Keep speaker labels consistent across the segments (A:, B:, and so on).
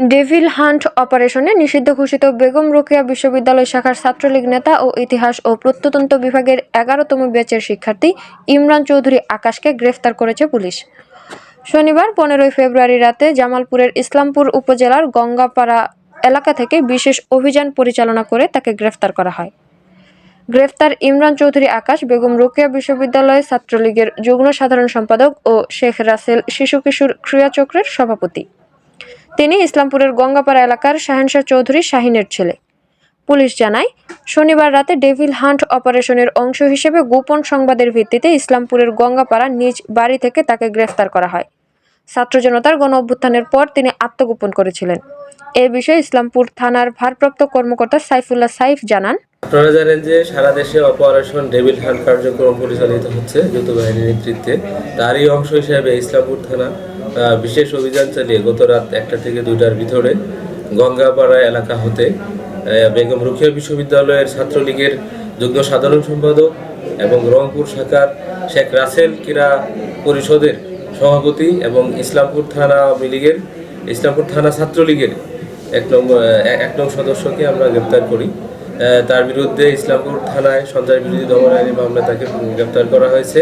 A: Devil hunt অপারেশনে নিষিদ্ধ ঘোষিত বেগম রোকেয়া বিশ্ববিদ্যালয় শাখার ছাত্রলীগ নেতা ও ইতিহাস ও প্রত্নতত্ত্ব বিভাগের এগারোতম ব্যাচের শিক্ষার্থী ইমরান চৌধুরী আকাশকে গ্রেফতার করেছে পুলিশ। শনিবার পনেরোই ফেব্রুয়ারি রাতে জামালপুরের ইসলামপুর উপজেলার গঙ্গাপাড়া এলাকা থেকে বিশেষ অভিযান পরিচালনা করে তাকে গ্রেফতার করা হয়। গ্রেফতার ইমরান চৌধুরী আকাশ, বেগম রোকেয়া বিশ্ববিদ্যালয় ছাত্রলীগের যুগ্ম সাধারণ সম্পাদক ও শেখ রাসেল শিশু কিশোর ক্রীড়া চক্রের সভাপতি। তিনি ইসলামপুরের গঙ্গাপাড়া এলাকার শাহেনশাহ চৌধুরী শাহিনের ছেলে। পুলিশ জানায়, শনিবার রাতে ডেভিল হান্ট অপারেশনের অংশ হিসেবে গোপন সংবাদের ভিত্তিতে ইসলামপুরের গঙ্গাপাড়া নিজ বাড়ি থেকে তাকে গ্রেফতার করা হয়। ছাত্র জনতার গণ অভ্যুত্থানের পর তিনি আত্মগোপন করেছিলেন। এ বিষয়ে ইসলামপুর থানার ভারপ্রাপ্ত কর্মকর্তা সাইফুল্লাহ সাইফ জানান।
B: আপনারা জানেন যে সারা দেশে অপারেশন ডেভিল হান্ট কার্যক্রম পরিচালিত হচ্ছে, যৌথ বাহিনীর নেতৃত্বে। তারই অংশ হিসেবে ইসলামপুর থানা বিশেষ অভিযান চালিয়ে গত রাত একটা থেকে দুইটার ভিতরে গঙ্গাপাড়া এলাকা হতে বেগম রুখিয়া বিশ্ববিদ্যালয়ের ছাত্রলীগের যুগ্ম সাধারণ সম্পাদক এবং রংপুর শাখার শেখ রাসেল ক্রীড়া পরিষদের সভাপতি এবং ইসলামপুর থানা আওয়ামী লীগের, ইসলামপুর থানা ছাত্রলীগের এক নম্বর এক নং সদস্যকে আমরা গ্রেপ্তার করি। তার বিরুদ্ধে ইসলামপুর থানায় সন্ত্রাস বিরোধী দমন আইনি মামলা তাকে গ্রেপ্তার করা হয়েছে।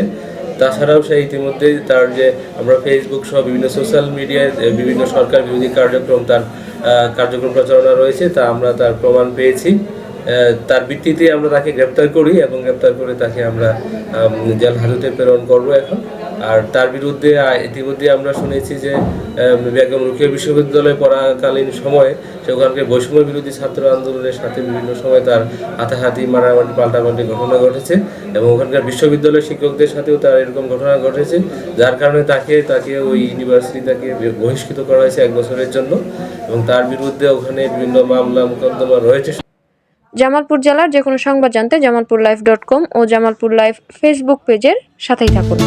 B: তাছাড়াও সে ইতিমধ্যে তার যে আমরা ফেসবুক সহ বিভিন্ন সোশ্যাল মিডিয়ায় বিভিন্ন সরকার বিরোধী কার্যক্রম তার কার্যক্রম প্রচারণা রয়েছে তা আমরা তার প্রমাণ পেয়েছি। তার ভিত্তিতে আমরা তাকে গ্রেপ্তার করি এবং গ্রেপ্তার করে তাকে আমরা আম, জেল হাজতে প্রেরণ করব এখন। আর তার বিরুদ্ধে ইতিমধ্যে আমরা শুনেছি যে বেগম রুকিয়া বিশ্ববিদ্যালয়ে পড়াকালীন সময়ে সে ওখানকে বৈষম্য বিরোধী ছাত্র আন্দোলনের সাথে বিভিন্ন সময় তার হাতাহাতি, মারামারি, পাল্টাপাল্টি ঘটনা ঘটেছে এবং ওখানকার বিশ্ববিদ্যালয়ের শিক্ষকদের সাথেও তার এরকম ঘটনা ঘটেছে, যার কারণে তাকে তাকে ওই ইউনিভার্সিটি তাকে বহিষ্কৃত করা হয়েছে এক বছরের জন্য এবং তার বিরুদ্ধে ওখানে বিভিন্ন মামলা, মোকদ্দমা রয়েছে।
A: জামালপুর জেলার যে কোনো সংবাদ জানতে জামালপুর লাইভ ডট কম ও জামালপুর লাইভ ফেসবুক পেজের সাথেই থাকুন।